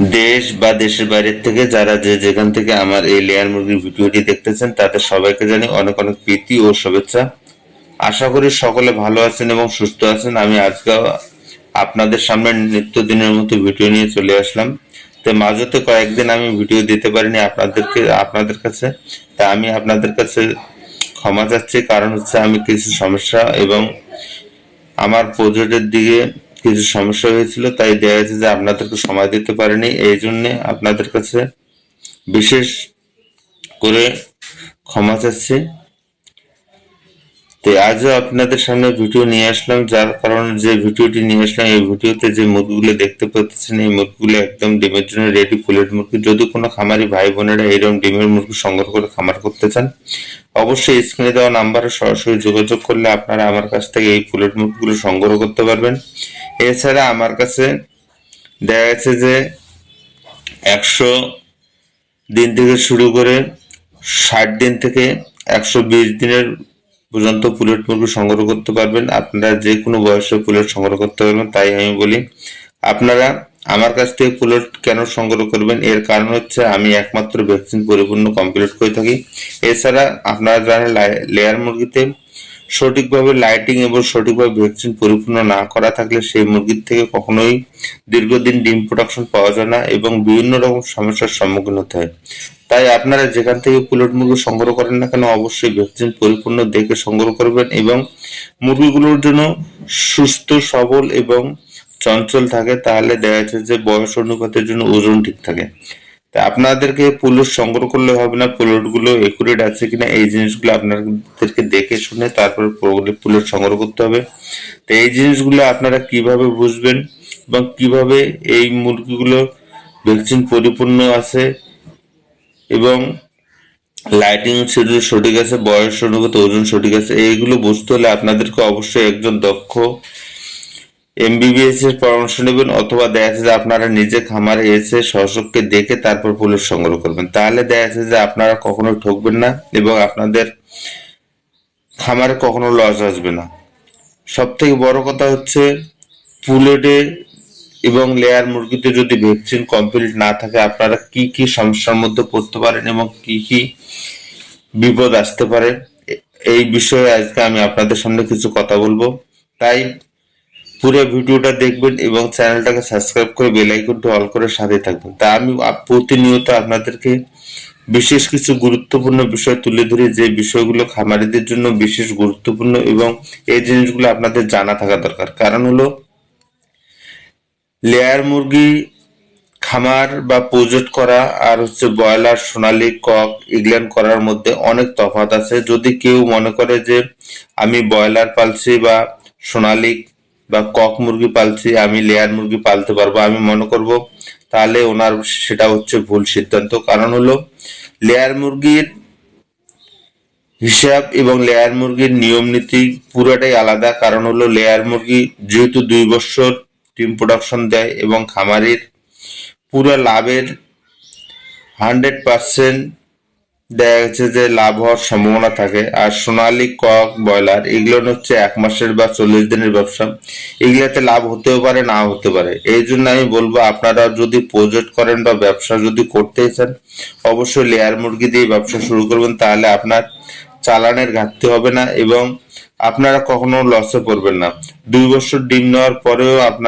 দেশ বা দেশের বাইরের থেকে যারা যে যেখান থেকে আমার এই লেয়ার মুরগির ভিডিওটি দেখতেছেন, তাদের সবাইকে জানি অনেক অনেক প্রীতি ও শুভেচ্ছা। আশা করি সকলে ভালো আছেন এবং সুস্থ আছেন। আমি আজকে আপনাদের সামনে নিত্যদিনের মতো ভিডিও নিয়ে চলে আসলাম। তো মাঝতে কয়েকদিন আমি ভিডিও দিতে পারিনি আপনাদেরকে, আপনাদের কাছে। তা আমি আপনাদের কাছে ক্ষমা চাচ্ছি, কারণ হচ্ছে আমি কিছু সমস্যা এবং আমার প্রজেক্টের দিকে কিছু সমস্যা হয়েছিল, তাই দেখা যাচ্ছে যে আপনাদেরকে সময় দিতে পারিনি। এই জন্যে আপনাদের কাছে বিশেষ করে ক্ষমা চাচ্ছি। তো আজও আপনাদের সামনে ভিডিও নিয়ে আসলাম, যার কারণে যে ভিডিওটি নিয়ে আসলাম, এই ভিডিওতে যে মুরগিগুলো দেখতে পাচ্ছেন, এই মুরগিগুলো একদম ডিমের জন্য রেডি ফুলের মুরগি যদি কোনো খামারি ভাই বোনেরা এইরকম ডিমের মুরগি সংগ্রহ করে খামার করতে চান, অবশ্যই স্ক্রিনে দেওয়া নাম্বারে সরাসরি যোগাযোগ করলে আপনারা আমার কাছ থেকে এই ফুলের মুরগিগুলো সংগ্রহ করতে পারবেন। এছাড়া আমার কাছে দেখা যাচ্ছে যে একশো দিন থেকে শুরু করে ষাট দিন থেকে একশো বিশ দিনের পর্যন্ত পুলেট মুরগি সংগ্রহ করতে পারবেন। আপনারা যে কোনো বয়সে পুলেট সংগ্রহ করতে পারবেন, তাই আমি বলি। আপনারা আমার কাছ থেকে পুলেট কেন সংগ্রহ করবেন? এর কারণ হচ্ছে আমি একমাত্র ভ্যাকসিন পরিপূর্ণ কমপ্লিট করে থাকি। এছাড়া আপনারা যারা লেয়ার মুরগিতে সঠিকভাবে লাইটিং এবং সঠিকভাবে ভ্যাকসিন পরিপূর্ণ না করা থাকলে সেই মুরগির থেকে কখনোই দীর্ঘদিন ডিম প্রোডাকশন পাওয়া যায় না এবং বিভিন্ন রকম সমস্যার সম্মুখীন হতে হয়। তাই আপনারা যেখান থেকে পুলেট মুরগি সংগ্রহ করেন না কেন অবশ্যই ভ্যাকসিন পরিপূর্ণ দেখে সংগ্রহ করবেন এবং মুরগিগুলোর জন্য সুস্থ, সবল এবং চঞ্চল থাকে। তাহলে দেখা যাচ্ছে যে বয়স অনুপাতের জন্য ওজন ঠিক থাকে। আপনাদেরকে পুলট সংগ্রহ করলে হবে না পুলটগুলো একুরেট আছে কিনা এই জিনিসগুলো আপনাদেরকে দেখে শুনে তারপর পুলট সংগ্রহ করতে হবে। তো এই জিনিসগুলো আপনারা কীভাবে বুঝবেন এবং কীভাবে এই মুরগিগুলো ভ্যাকসিন পরিপূর্ণ আছে এবং লাইটিং শিডিউল সঠিক আছে, বয়স অনুগত, ওজন সঠিক আছে, এইগুলো বুঝতে হলে আপনাদেরকে অবশ্যই একজন দক্ষ এমবিবিএস এর পরামর্শ নেবেন অথবা দেখা যাচ্ছে যে আপনারা নিজে খামারে এসে সহসককে দেখে তারপর পুলের সংগ্রহ করবেন। তাহলে দেখা যাচ্ছে যে আপনারা কখনো ঠকবেন না এবং আপনাদের খামারে কখনো লস আসবে না। সব থেকে বড় কথা হচ্ছে পুলেটে এবং লেয়ার মুরগিতে যদি ভ্যাকসিন কমপ্লিট না থাকে, আপনারা কি কি সমস্যার মধ্যে পড়তে পারেন এবং কি কি বিপদ আসতে পারে? এই বিষয়ে আজকে আমি আপনাদের সামনে কিছু কথা বলব। তাই পুরো ভিডিওটা দেখবেন এবং চ্যানেলটাকে সাবস্ক্রাইব করে বেল আইকনটা অল করে সাথে থাকবেন। তা আমি প্রতিনিয়ত আপনাদেরকে বিশেষ কিছু গুরুত্বপূর্ণ বিষয় তুলে ধরি, যে বিষয়গুলো খামারিদের জন্য বিশেষ গুরুত্বপূর্ণ এবং এই জিনিসগুলো আপনাদের জানা থাকা দরকার। কারণ হলো লেয়ার মুরগি খামার বা প্রজেক্ট করা আর হচ্ছে ব্রয়লার, সোনালী, কক ইংল্যান্ড করার মধ্যে অনেক তফাৎ আছে। যদি কেউ মনে করে যে, আমি ব্রয়লার পালছি বা সোনালী বা কক মুরগি পালছি, আমি লেয়ার মুরগি পালতে পারব, আমি মনে করব, তাহলে ওনার সেটা হচ্ছে ভুল সিদ্ধান্ত। কারণ হলো, লেয়ার মুরগির হিসাব এবং লেয়ার মুরগির নিয়ম নীতি পুরোটাই আলাদা। কারণ হলো, লেয়ার মুরগি যেহেতু দুই বছর ডিম প্রোডাকশন দেয় এবং খামারের পুরো লাভের হান্ড্রেড পার্সেন্ট দেখা গেছে যে লাভ হওয়ার সম্ভাবনা থাকে। আর সোনালী কক, ব্রয়লার, এগুলো হচ্ছে এক মাসের বা চল্লিশ দিনের ব্যবসা। এগুলাতে লাভ হতেও পারে না হতে পারে। এই জন্য আমি বলব, আপনারা যদি প্রজেক্ট করেন বা ব্যবসা যদি করতে চান, অবশ্যই লেয়ার মুরগি দিয়ে ব্যবসা শুরু করবেন, তাহলে আপনার চালানের ঘাটতি হবে না এবং আপনারা কখনো লসে পড়বেন না। দুই বছর ডিম নেওয়ার পরেও আপনার